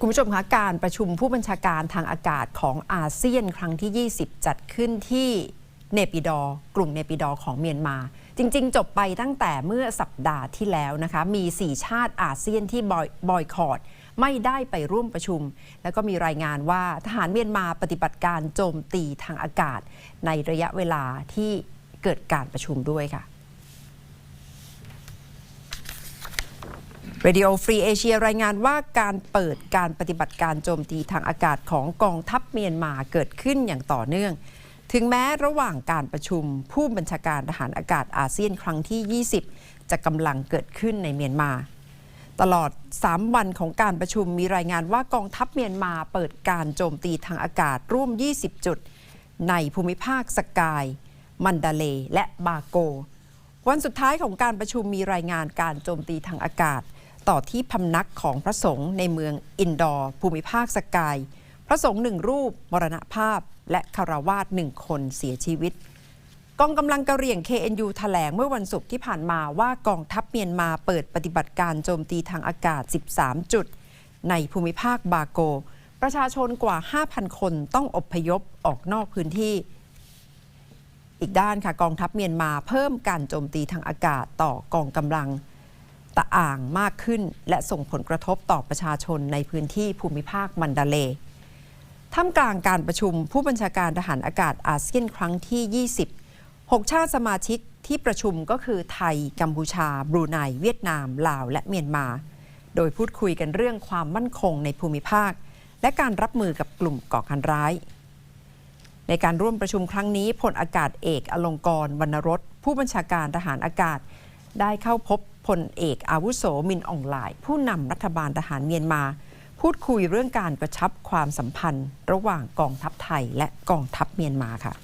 คุณผู้ชมคะการประชุมผู้บัญชาการทางอากาศของอาเซียนครั้งที่ 20 จัดขึ้นที่เนปิดอกรุ่งเนปิดอของเมียนมา จริง ๆ จบไปตั้งแต่เมื่อสัปดาห์ที่แล้วนะคะ มี 4 ชาติอาเซียนที่บอยบอยคอรดไม่ได้ไปร่วมประชุม แล้วก็มีรายงานว่าทหารเมียนมาปฏิบัติการโจมตีทางอากาศ ในระยะเวลาที่เกิดการประชุมด้วยค่ะ Radio Free Asia รายงานว่าการเปิดการปฏิบัติการโจมตีทางอากาศของกองทัพเมียนมาเกิดขึ้นอย่างต่อเนื่อง ถึงแม้ระหว่างการประชุมผู้บัญชาการทหารอากาศอาเซียนครั้งที่ 20 จะกำลังเกิดขึ้นในเมียนมา ตลอด 3 วันของการประชุมมีรายงานว่ากองทัพเมียนมาเปิดการโจมตีทางอากาศร่วม 20 จุด ในภูมิภาคสกาย มันดาเลและบาโก วันสุดท้ายของการประชุมมีรายงานการโจมตีทางอากาศ ต่อที่พำนักของพระสงฆ์ในเมืองอินดอร์ภูมิภาคสกาย พระสงฆ์หนึ่งรูป มรณภาพ และคารวาสหนึ่งคนเสียชีวิต กองกำลังกะเหรี่ยง KNU แถลงเมื่อวันศุกร์ที่ผ่านมาว่ากองทัพเมียนมาเปิดปฏิบัติการโจมตีทางอากาศ 13 จุด ในภูมิภาคบาโก ประชาชนกว่า 5,000 คนต้องอพยพออกนอกพื้นที่อีกด้านค่ะกองทัพเมียนมาเพิ่มการโจมตีทางอากาศต่อกองกำลัง ตะอ่างมากขึ้น และส่งผลกระทบต่อประชาชนในพื้นที่ภูมิภาคมันดาเลท่ามกลางการประชุมผู้บัญชาการทหารอากาศอาเซียนครั้งที่ 20 6 ชาติสมาชิกที่ประชุมก็คือไทย กัมพูชา บรูไน เวียดนาม ลาว และเมียนมา โดยพูดคุยกันเรื่องความมั่นคงในภูมิภาค และการรับมือกับกลุ่มก่อการร้าย ในการร่วมประชุมครั้งนี้พลอากาศเอกอลงกรวรรณรสผู้บัญชาการทหารอากาศ ได้เข้าพบพลเอกอาวุโสมินอองหลาย ผู้นำรัฐบาลทหารเมียนมา พูดคุยเรื่องการกระชับความสัมพันธ์ ระหว่างกองทัพไทยและกองทัพเมียนมาค่ะ